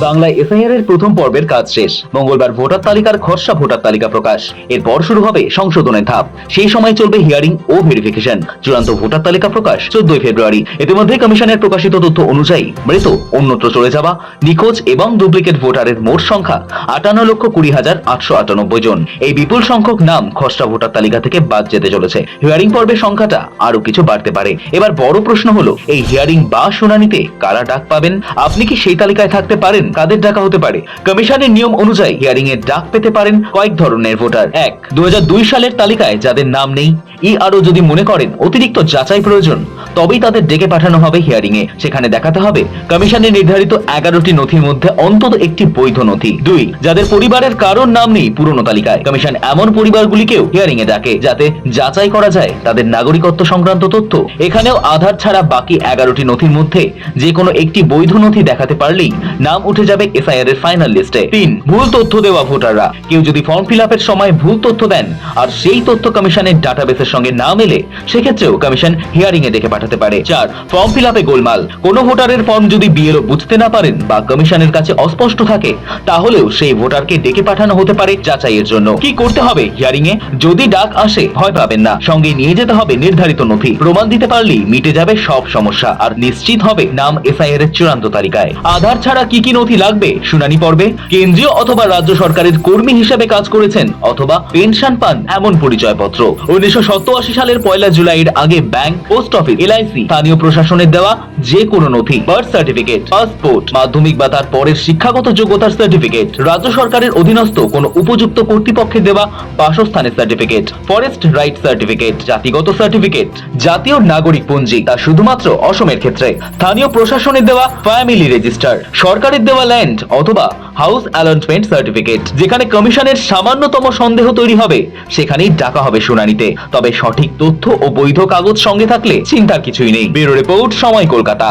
বাংলায় এসআইআর এর প্রথম পর্বের কাজ শেষ। মঙ্গলবার ভোটার তালিকার খসড়া ভোটার তালিকা প্রকাশ। এরপর শুরু হবে সংশোধনের ধাপ। সেই সময় চলবে হিয়ারিং ও ভেরিফিকেশন চূড়ান্ত ভোটার তালিকা প্রকাশ চোদ্দই ফেব্রুয়ারি। ইতিমধ্যে কমিশনের প্রকাশিত তথ্য অনুযায়ী মৃত, অন্যত্র চলে যাওয়া, নিখোঁজ এবং ডুপ্লিকেট ভোটারের মোট সংখ্যা আটান্ন লক্ষ কুড়ি হাজার আটশো আটানব্বই জন। এই বিপুল সংখ্যক নাম খসড়া ভোটার তালিকা থেকে বাদ যেতে চলেছে। হিয়ারিং পর্বের সংখ্যাটা আরও কিছু বাড়তে পারে। এবার বড় প্রশ্ন হলো, এই হিয়ারিং বা শুনানিতে কারা ডাক পাবেন? আপনি কি সেই তালিকায় থাকতে পারেন? কাদের ডাকা হতে পারে। কমিশনের নিয়ম অনুযায়ী হিয়ারিং এর ডাক পেতে পারেন কয়েক ধরনের ভোটার। এক দু সালের তালিকায় যাদের নাম নেই ই আরও যদি মনে করেন অতিরিক্ত যাচাই প্রয়োজন, তবেই তাদের ডেকে পাঠানো হবে হিয়ারিং এ সেখানে দেখাতে হবে কমিশনের নির্ধারিত এগারোটি নথির মধ্যে অন্তত একটি বৈধ নথি। দুই, যাদের পরিবারের কারোর নাম নেই পুরনো তালিকায়। কমিশন এমন পরিবারগুলিকেও হিয়ারিং এ ডাকে, যাতে যাচাই করা যায় তাদের নাগরিকত্ব সংক্রান্ত তথ্য। এখানেও আধার ছাড়া বাকি এগারোটি নথির মধ্যে যে কোনো একটি বৈধ নথি দেখাতে পারলেই নাম উঠে যাবে এসআইআর এর ফাইনাল লিস্টে তিন, ভুল তথ্য দেওয়া ভোটাররা। কেউ যদি ফর্ম ফিল আপের সময় ভুল তথ্য দেন, আর সেই তথ্য কমিশনের ডাটাবেসের সঙ্গে না মেলে, সেক্ষেত্রেও কমিশন হিয়ারিং এ ডেকে পাঠাতে পারে। চার ফর্ম ফিল আপে গোলমাল। কোনো ভোটারের ফর্ম যদি বিএলও বুঝতে না পারেন বা কমিশনের কাছে অস্পষ্ট থাকে, তাহলেও সেই ভোটারকে ডেকে পাঠানো হতে পারে যাচাইয়ের জন্য। কি করতে হবে হিয়ারিং এ যদি ডাক আসে, ভয় পাবেন না। সঙ্গে নিয়ে যেতে হবে নির্ধারিত নথি। প্রমাণ দিতে পারলেই মিটে যাবে সব সমস্যা, আর নিশ্চিত হবে নাম এসআইআর এর চূড়ান্ত তালিকায়। আধার ছাড়া কি কি নথি লাগবে? শুনানি পর্বে কেন্দ্রীয় অথবা রাজ্য সরকারের কর্মী হিসেবে কাজ করেছেন অথবা পেনশন পান এমন পরিচয়পত্র। উনিশশো সত্তর সালের পয়লা জুলাইয়ের আগে ব্যাংক পোস্ট অফিস এলআইসি স্থানীয় প্রশাসনের দেওয়া যে কোনো নথি বার্থ সার্টিফিকেট পাসপোর্ট মাধ্যমিক বা তার পরের শিক্ষাগত যোগ্যতার সার্টিফিকেট রাজ্য সরকারের অধীনস্থ কোনো উপযুক্ত কর্তৃপক্ষের দেওয়া বাসস্থানের সার্টিফিকেট ফরেস্ট রাইট সার্টিফিকেট জাতিগত সার্টিফিকেট জাতীয় নাগরিক পঞ্জি, তা শুধুমাত্র অসমের ক্ষেত্রে। স্থানীয় প্রশাসনের দেওয়া ফ্যামিলি রেজিস্টার সরকারের দেওয়া ল্যান্ড অথবা হাউস অ্যালটমেন্ট সার্টিফিকেট যেখানে কমিশনের সামান্যতম সন্দেহ তৈরি হবে, সেখানেই ডাকা হবে শুনানিতে। তবে সঠিক তথ্য ও বৈধ কাগজ সঙ্গে থাকলে চিন্তার কিছুই নেই। ব্যুরো রিপোর্ট, সময় কলকাতা।